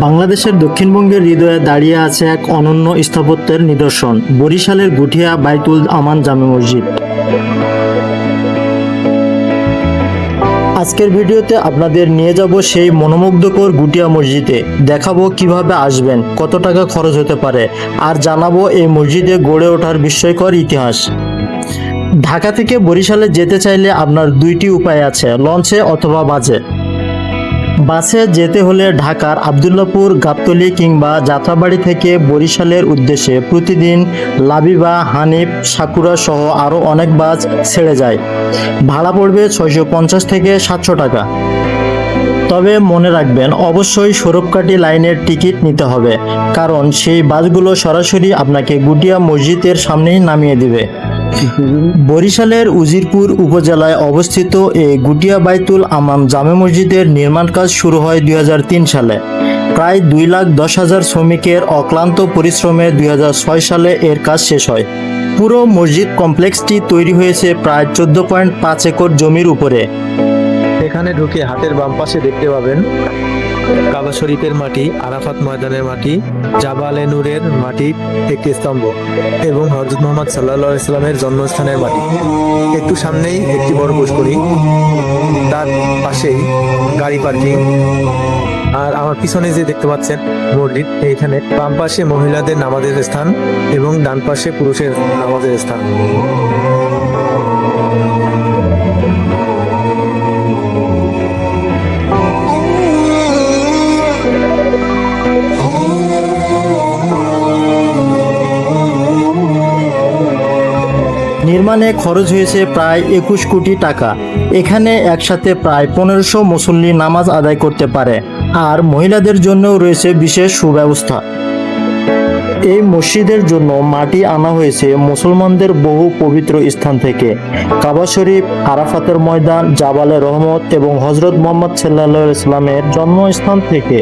বাংলাদেশের দক্ষিণবঙ্গের হৃদয়ে দাঁড়িয়ে আছে এক অনন্য স্থাপত্যের নিদর্শন, বরিশালের গুঠিয়া বাইতুল আমান জামে মসজিদ। আজকের ভিডিওতে আপনাদের নিয়ে যাব সেই মনোমুগ্ধকর গুটিয়া মসজিদে। দেখাবো কীভাবে আসবেন, কত টাকা খরচ হতে পারে, আর জানাব এই মসজিদে গড়ে ওঠার বিস্ময়কর ইতিহাস। ঢাকা থেকে বরিশালে যেতে চাইলে আপনার দুইটি উপায় আছে, লঞ্চে অথবা বাজে। বাসে যেতে হলে ঢাকার আবদুল্লাপুর, গাবতলি কিংবা যাত্রাবাড়ি থেকে বরিশালের উদ্দেশ্যে প্রতিদিন লাবিবা, হানিফ, সাকুরা সহ আরও অনেক বাস ছেড়ে যায়। ভাড়া পড়বে ছয়শো পঞ্চাশ থেকে সাতশো টাকা। তবে মনে রাখবেন, অবশ্যই সৌরভকাঠি লাইনের টিকিট নিতে হবে, কারণ সেই বাসগুলো সরাসরি আপনাকে গুটিয়া মসজিদের সামনেই নামিয়ে দিবে। বরিশালের উজিরপুর উপজেলায় অবস্থিত এই গুটিয়া বাইতুল আমান জামে মসজিদের নির্মাণ কাজ শুরু হয় দুই হাজার তিন সালে। প্রায় দুই লাখ দশ হাজার শ্রমিকের অক্লান্ত পরিশ্রমে দুই হাজার ছয় সালে এর কাজ শেষ হয়। পুরো মসজিদ কমপ্লেক্সটি তৈরি হয়েছে প্রায় চোদ্দ পয়েন্ট পাঁচ একর জমির উপরে। এখানে ঢুকে হাতের বাম পাশে দেখতে পাবেন কাবা শরীফের মাটি, আরাফাত ময়দানের মাটি, জাবালে নূরের মাটি একটি স্তম্ভ এবং হজরত মোহাম্মদ সাল্লাহ ইসলামের জন্মস্থানের মাটি। একটু সামনেই একটি বড় পুষ্করী তার পাশেই গাড়ি পার্কিং। আর আমার পিছনে যে দেখতে পাচ্ছেন মসজিদ, এইখানে বাম পাশে মহিলাদের নামাজের স্থান এবং ডান পাশে পুরুষের নামাজের স্থান। নির্মাণে খরচ হয়েছে প্রায় একুশ কোটি টাকা। এখানে একসাথে প্রায় পনেরোশো মুসল্লি নামাজ আদায় করতে পারে আর মহিলাদের জন্যও রয়েছে বিশেষ সুব্যবস্থা। এই মসজিদের জন্য মাটি আনা হয়েছে মুসলমানদের বহু পবিত্র স্থান থেকে। কাবা শরীফ, আরাফাতের ময়দান, জাবালে রহমত এবং হজরত মোহাম্মদ সাল্লাহ ইসলামের জন্মস্থান থেকে।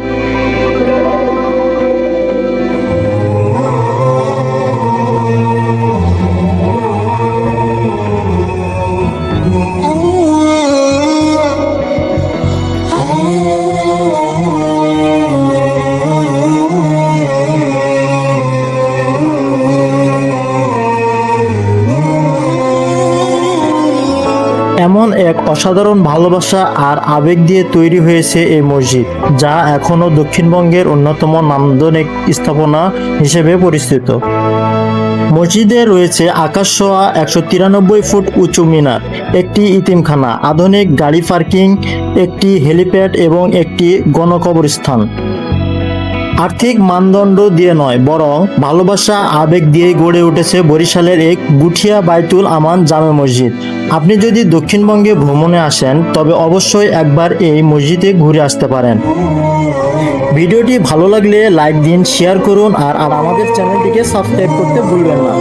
এমন এক অসাধারণ ভালোবাসা আর আবেগ দিয়ে তৈরি হয়েছে এই মসজিদ, যা এখনও দক্ষিণবঙ্গের অন্যতম নান্দনিক স্থাপনা হিসেবে পরিচিত। মসজিদে রয়েছে আকাশ ছোঁয়া একশো তিরানব্বই ফুট উঁচু মিনার, একটি ইতিমখানা, আধুনিক গাড়ি পার্কিং, একটি হেলিপ্যাড এবং একটি গণকবরস্থান। আর্থিক মানদণ্ড দিয়ে নয়, বরং ভালোবাসা, আবেগ দিয়ে গড়ে উঠেছে বরিশালের এক গুঠিয়া বাইতুল আমান জামে মসজিদ। আপনি যদি দক্ষিণবঙ্গে ভ্রমণে আসেন, তবে অবশ্যই একবার এই মসজিদে ঘুরে আসতে পারেন। ভিডিওটি ভালো লাগলে লাইক দিন, শেয়ার করুন, আর আমাদের চ্যানেলটিকে সাবস্ক্রাইব করতে ভুলবেন না।